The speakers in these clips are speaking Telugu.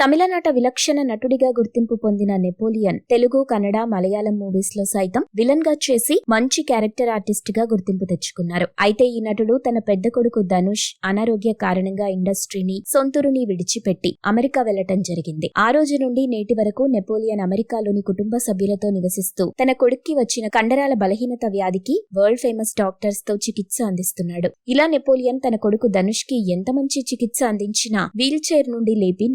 తమిళనాట విలక్షణ నటుడిగా గుర్తింపు పొందిన నెపోలియన్ తెలుగు కన్నడ మలయాళం మూవీస్లో సైతం విలన్గా చేసి మంచి క్యారెక్టర్ ఆర్టిస్ట్గా గుర్తింపు తెచ్చుకున్నారు. అయితే ఈ నటుడు తన పెద్ద కొడుకు ధనుష్ అనారోగ్య కారణంగా ఇండస్ట్రీని సొంతూరుని విడిచిపెట్టి అమెరికా వెళ్ళటం జరిగింది. ఆ రోజు నుండి నేటి వరకు నెపోలియన్ అమెరికాలోని కుటుంబ సభ్యులతో నివసిస్తూ తన కొడుక్కి వచ్చిన కండరాల బలహీనత వ్యాధికి వరల్డ్ ఫేమస్ డాక్టర్స్తో చికిత్స అందిస్తున్నాడు. ఇలా నెపోలియన్ తన కొడుకు ధనుష్కి ఎంత మంచి చికిత్స అందించినా వీల్ చైర్ నుండి లేపి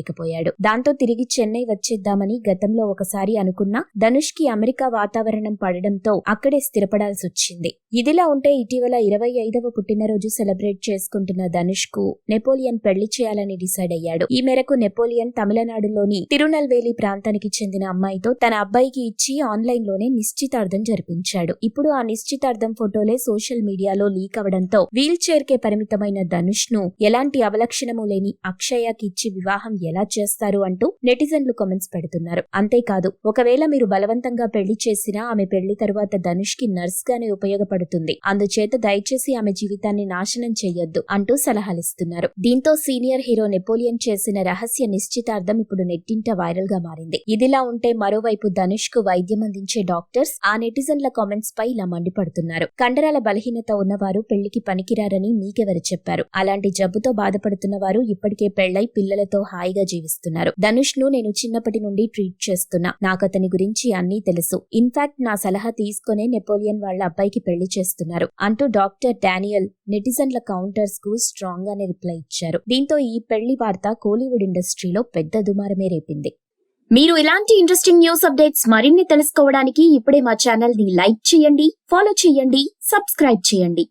నడిపించలేకపోయాడు దాంతో తిరిగి చెన్నై వచ్చేద్దామని గతంలో ఒకసారి అనుకున్న ధనుష్కి అమెరికా వాతావరణం పడడంతో అక్కడే స్థిరపడాల్సి వచ్చింది ఇదిలా ఉంటే ఇటీవల ఇరవై ఐదవ పుట్టినరోజు సెలబ్రేట్ చేసుకుంటున్న ధనుష్కు నెపోలియన్ పెళ్ళి చేయాలని డిసైడ్ అయ్యాడు. ఈ మేరకు నెపోలియన్ తమిళనాడులోని తిరునల్వేలి ప్రాంతానికి చెందిన అమ్మాయితో తన అబ్బాయికి ఇచ్చి ఆన్లైన్లోనే నిశ్చితార్థం జరిపించాడు. ఇప్పుడు ఆ నిశ్చితార్థం ఫోటోలే సోషల్ మీడియాలో లీక్ అవడంతో వీల్ చైర్ కే పరిమితమైన ధనుష్ను ఎలాంటి అవలక్షణము లేని అక్షయకి ఇచ్చి వివాహం ఎలా చేస్తారు అంటూ నెటిజన్లు కామెంట్స్ పెడుతున్నారు. అంతేకాదు ఒకవేళ మీరు బలవంతంగా పెళ్ళి చేసినా ఆమె పెళ్ళి తరువాత ధనుష్కి నర్స్ గానే ఉపయోగపడుతుంది. అందుచేత దయచేసి ఆమె జీవితాన్ని నాశనం చేయొద్దు అంటూ సలహాలిస్తున్నారు. దీంతో సీనియర్ హీరో నెపోలియన్ చేసిన రహస్య నిశ్చితార్థం ఇప్పుడు నెట్టింట వైరల్గా మారింది. ఇదిలా ఉంటే మరోవైపు ధనుష్కు వైద్యం అందించే డాక్టర్స్ ఆ నెటిజన్ల కామెంట్స్ పై ఇలా మండిపడుతున్నారు కండరాల బలహీనత ఉన్నవారు పెళ్ళికి పనికిరారని మీకెవరు చెప్పారు? అలాంటి జబ్బుతో బాధపడుతున్న వారు ఇప్పటికే పెళ్ళై పిల్లలతో హాయిగా జీవిస్తున్నారు. ధనుష్ను నేను చిన్నప్పటి నుండి ట్రీట్ చేస్తున్నా. నాకు అతని గురించి అన్నీ తెలుసు. ఇన్ఫాక్ట్ నా సలహా తీసుకునే నెపోలియన్ వాళ్ళ అబ్బాయికి పెళ్ళి చేస్తున్నారు అంటూ డాక్టర్ డానియల్ నెటిజన్ల కౌంటర్స్కు స్ట్రాంగ్ గానే రిప్లై ఇచ్చారు. దీంతో ఈ పెళ్ళి వార్త కోలీవుడ్ ఇండస్ట్రీలో పెద్ద దుమారమే రేపింది. మీరు ఇలాంటి ఇంట్రెస్టింగ్ న్యూస్ అప్డేట్స్ మరిన్ని తెలుసుకోవడానికి ఇప్పుడే మా ఛానల్ని లైక్ చేయండి ఫాలో చేయండి సబ్స్క్రైబ్ చేయండి.